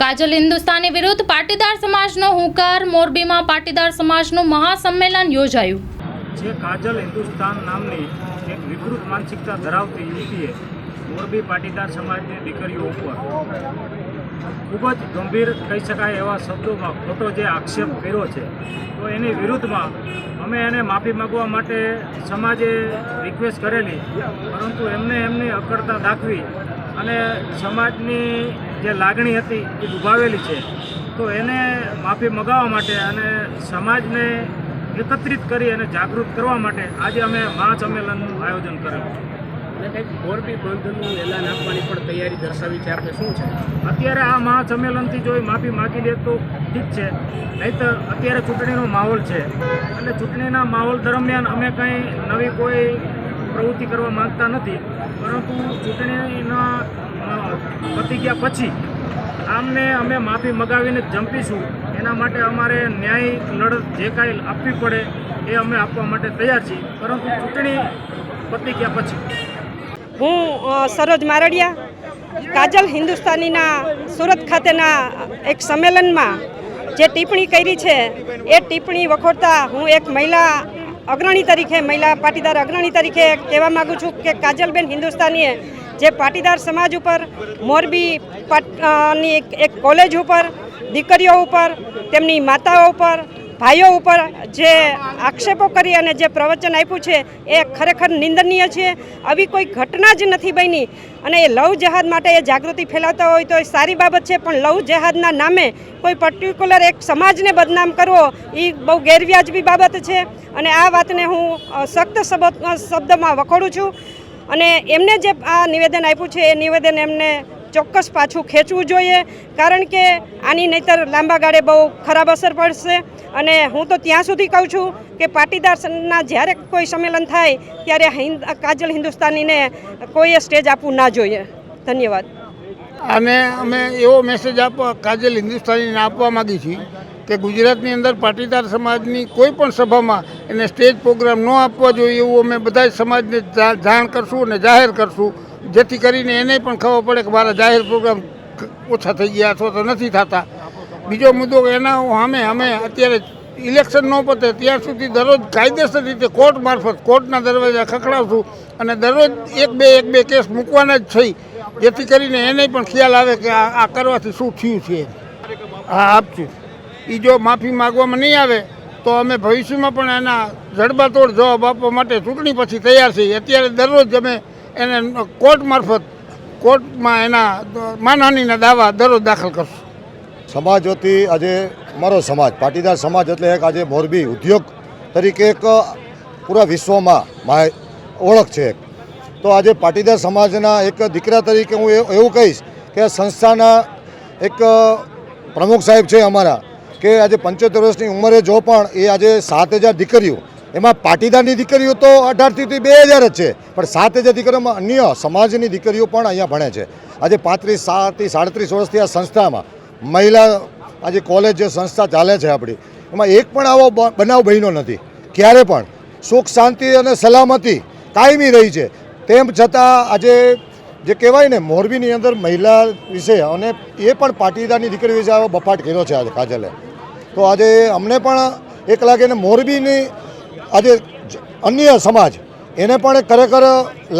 કાજલ હિન્દુસ્તાની વિરુદ્ધ પાટીદાર સમાજનો હુંકાર, મોરબીમાં પાટીદાર સમાજનું મહાસંમેલન યોજાયું. જે કાજલ હિન્દુસ્તાન નામની એક વિકૃત માનસિકતા ધરાવતી યુવતીએ મોરબી પાટીદાર સમાજની દીકરીઓ ઉપર ખૂબ જ ગંભીર કહી શકાય એવા શબ્દોમાં ખોટો જે આક્ષેપ કર્યો છે, તો એની વિરુદ્ધમાં અમે એને માફી માગવા માટે સમાજે રિક્વેસ્ટ કરેલી, પરંતુ એમને એમની અકળતા દાખવી અને સમાજની જે લાગણી હતી એ દુભાવેલી છે. તો એને માફી મગાવવા માટે અને સમાજને એકત્રિત કરી અને જાગૃત કરવા માટે આજે અમે મહાસંમેલનનું આયોજન કરેલું અને કંઈક મોરબી બંધનું એલાન આપવાની પણ તૈયારી દર્શાવી છે. આપણે શું છે? અત્યારે આ મહાસંમેલનથી જો માફી માગી લે તો ઠીક છે. નહીં તો અત્યારે ચૂંટણીનો માહોલ છે. એટલે ચૂંટણીના માહોલ દરમિયાન અમે કંઈ નવી કોઈ પ્રવૃત્તિ કરવા માંગતા નથી. પરંતુ ચૂંટણીના પતી ગયા પછી આમને અમે માફી મગાવીને જંપીશું. એના માટે અમારે ન્યાય લડત જે કાંઈ આપવી પડે એ અમે આપવા માટે તૈયાર છીએ. પરંતુ ચૂંટણી પતી ગયા પછી. હું સરોજ મારડિયા, કાજલ હિન્દુસ્તાનીના સુરત ખાતેના એક સંમેલનમાં જે ટિપ્પણી કરી છે, એ ટિપ્પણી વખોડતા હું એક મહિલા અગ્રણી તરીકે, મહિલા પાટીદાર અગ્રણી તરીકે કહેવા માગું છું કે કાજલબેન હિન્દુસ્તાનીએ જે પાટીદાર સમાજ ઉપર, મોરબી પાટની એક- કોલેજ ઉપર, દીકરીઓ ઉપર, તેમની માતાઓ ઉપર, ભાઈઓ ઉપર જે આક્ષેપો કરી અને જે પ્રવચન આપ્યું છે, એ ખરેખર નિંદનીય છે. આવી કોઈ ઘટના જ નથી બની અને એ લવ જહાદ માટે એ જાગૃતિ ફેલાવતા હોય તો એ સારી બાબત છે, પણ લવ જહાદના નામે કોઈ પર્ટિક્યુલર એક સમાજને બદનામ કરવો એ બહુ ગેરવ્યાજબી બાબત છે. અને આ વાતને હું સખ્ત શબ્દમાં વખોડું છું. અને એમને જે આ નિવેદન આપ્યું છે, એ નિવેદન એમને ચોક્કસ પાછું ખેંચવું જોઈએ, કારણ કે આની નહીતર લાંબા ગાળે બહુ ખરાબ અસર પડશે. અને હું તો ત્યાં સુધી કહું છું કે પાટીદારના જ્યારે કોઈ સંમેલન થાય, ત્યારે હિન્દ, કાજલ હિન્દુસ્તાનીને કોઈએ સ્ટેજ આપવું ના જોઈએ. ધન્યવાદ. અને અમે એવો મેસેજ આપવા, કાજલ હિન્દુસ્તાનીને આપવા માગી છીએ કે ગુજરાતની અંદર પાટીદાર સમાજની કોઈ પણ સભામાં એને સ્ટેજ પ્રોગ્રામ ન આપવા જોઈએ એવું અમે બધા જ સમાજને જાણ કરશું અને જાહેર કરશું. જેથી કરીને એને પણ ખબર પડે કે મારા જાહેર પ્રોગ્રામ ઓછા થઈ ગયા અથવા તો નથી થતા. બીજો મુદ્દો એના સામે અમે અત્યારે ઇલેક્શન ન પતે ત્યાં સુધી દરરોજ કાયદેસર રીતે કોર્ટ મારફત, કોર્ટના દરવાજા ખખડાવશું અને દરરોજ એક બે એક બે કેસ મૂકવાના જ થઈ જેથી કરીને એને પણ ખ્યાલ આવે કે આ કરવાથી શું થયું છે. હા આપશું એ જો માફી માગવામાં નહીં આવે, તો અમે ભવિષ્યમાં પણ એના જડબાતોડ જવાબ આપવા માટે ચૂંટણી પછી તૈયાર છીએ. અત્યારે દરરોજ અમે એને કોર્ટ મારફત, કોર્ટમાં એના માનહાનિના દાવા દરરોજ દાખલ કરશું. સમાજ વતી આજે મારો સમાજ, પાટીદાર સમાજ એટલે એક આજે મોરબી ઉદ્યોગ તરીકે એક પૂરા વિશ્વમાં ઓળખ છે એક. તો આજે પાટીદાર સમાજના એક દીકરા તરીકે હું એવું કહીશ કે સંસ્થાના એક પ્રમુખ સાહેબ છે અમારા કે આજે પંચોતેર વર્ષની ઉંમરે જો પણ એ આજે સાત હજાર દીકરીઓ, એમાં પાટીદારની દીકરીઓ તો અઢારથી બે હજાર જ છે, પણ સાત હજાર દીકરીઓમાં અન્ય સમાજની દીકરીઓ પણ અહીંયા ભણે છે. આજે પાંત્રીસ, સાતથી સાડત્રીસ વર્ષથી આ સંસ્થામાં મહિલા, આજે કોલેજ જે સંસ્થા ચાલે છે આપણી, એમાં એક પણ આવો બનાવ બન્યો નથી. ક્યારે પણ. સુખ, શાંતિ અને સલામતી કાયમી રહી છે. તેમ છતાં આજે જે કહેવાય ને, મોરબીની અંદર મહિલા વિશે અને એ પણ પાટીદારની દીકરી વિશે આવો બફાટ કર્યો છે આજે કાજલે. તો આજે અમને પણ એક લાગે ને મોરબીની આજે અન્ય સમાજ એને પણ ખરેખર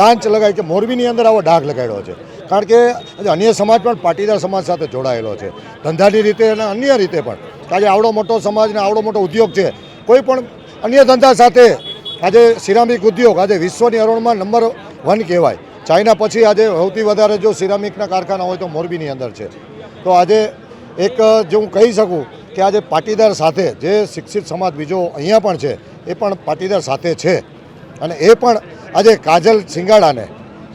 લાંચ લગાવી કે મોરબીની અંદર આવો ડાઘ લગાડ્યો છે. કારણ કે આજે અન્ય સમાજ પણ પાટીદાર સમાજ સાથે જોડાયેલો છે. ધંધાની રીતે અને અન્ય રીતે પણ. આજે આવડો મોટો સમાજ ને આવડો મોટો ઉદ્યોગ છે. કોઈ પણ અન્ય ધંધા સાથે આજે સિરામિક ઉદ્યોગ આજે વિશ્વની હરોળમાં નંબર વન કહેવાય. ચાઇના પછી આજે સૌથી વધારે જો સિરામિકના કારખાના હોય તો મોરબીની અંદર છે. તો આજે એક જો હું કહી શકું કે આજે પાટીદાર સાથે જે શિક્ષિત સમાજ બીજો અહીંયા પણ છે એ પણ પાટીદાર સાથે છે. અને એ પણ આજે કાજલ સિંગાડાને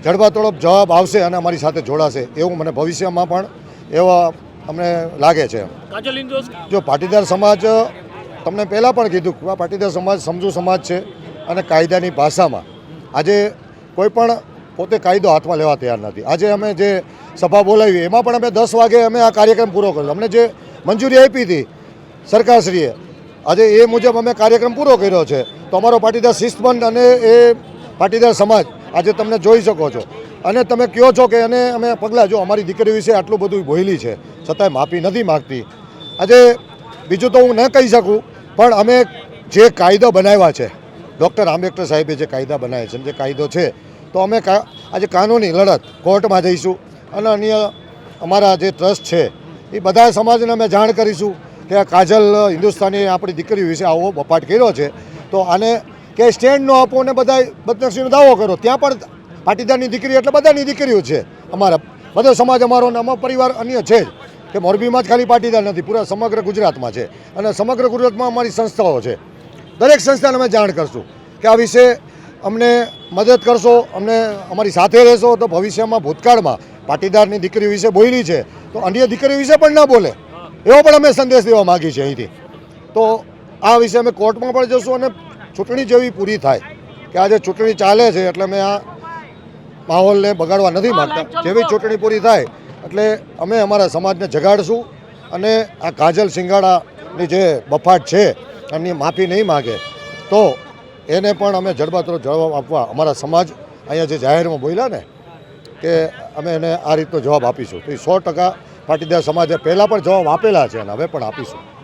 જડબાતોડપ જવાબ આવશે અને અમારી સાથે જોડાશે એવું મને ભવિષ્યમાં પણ એવા અમને લાગે છે. જો પાટીદાર સમાજ તમને પહેલાં પણ કીધું કે આ પાટીદાર સમાજ સમજુ સમાજ છે અને કાયદાની ભાષામાં આજે કોઈ પણ પોતે કાયદો હાથમાં લેવા તૈયાર નથી. આજે અમે જે સભા બોલાવી, એમાં પણ અમે દસ વાગે અમે આ કાર્યક્રમ પૂરો કર્યો. અમને જે મંજૂરી આપી હતી સરકારશ્રીએ, આજે એ મુજબ અમે કાર્યક્રમ પૂરો કર્યો છે. તો અમારો પાટીદાર શિસ્તબંધ અને એ પાટીદાર સમાજ આજે તમને જોઈ શકો છો. અને તમે કહો છો કે એને અમે પગલાં, જો અમારી દીકરી વિશે આટલું બધું બોયલી છે, છતાંય માફી નથી માગતી. આજે બીજું તો હું ન કહી શકું, પણ અમે જે કાયદો બનાવ્યા છે, ડૉક્ટર આંબેડકર સાહેબે જે કાયદા બનાવ્યા છે જે કાયદો છે તો અમે આજે કાનૂની લડત કોર્ટમાં જઈશું. અને અન્ય અમારા જે ટ્રસ્ટ છે, એ બધા સમાજને અમે જાણ કરીશું કે કાજલ હિન્દુસ્તાની આપણી દીકરી વિશે આવો બપાટ કર્યો છે. તો આને કે સ્ટેન્ડ ન આપો અને બધા બદનક્ષીનો દાવો કરો. ત્યાં પણ પાટીદારની દીકરી એટલે બધાની દીકરીઓ છે. અમારા બધો સમાજ અમારો ને અમારો પરિવાર અન્ય છે જ. કે મોરબીમાં જ ખાલી પાટીદાર નથી, પૂરા સમગ્ર ગુજરાતમાં છે. અને સમગ્ર ગુજરાતમાં અમારી સંસ્થાઓ છે. દરેક સંસ્થાને અમે જાણ કરશું કે આ વિશે અમને મદદ કરશો અમને અમારી સાથે રહેશો તો ભવિષ્યમાં ભૂતકાળમાં પાટીદારની દીકરી વિશે બોલી છે તો અન્ય દીકરી વિશે પણ ના બોલે. એવો પણ અમે સંદેશ દેવા માગીએ છે અહીંથી. તો આ વિશે અમે કોર્ટમાં પણ જશું અને ચૂંટણી જેવી પૂરી થાય કે આજે ચૂંટણી ચાલે છે એટલે અમે આ માહોલને બગાડવા નથી માગતા. જેવી ચૂંટણી પૂરી થાય એટલે અમે અમારા સમાજને જગાડશું અને આ કાજલ સિંગાડાની જે બફાટ છે એની માફી નહીં માગે. તો એને પણ અમે જડબાતરો જવાબ આપવા અમારા સમાજ અહીંયા જે જાહેરમાં બોલ્યા ને, કે અમે એને આ રીતનો જવાબ આપીશું. તો એ સો ટકા પાટીદાર સમાજે પહેલાં પણ જવાબ આપેલા છે અને હવે પણ આપીશું.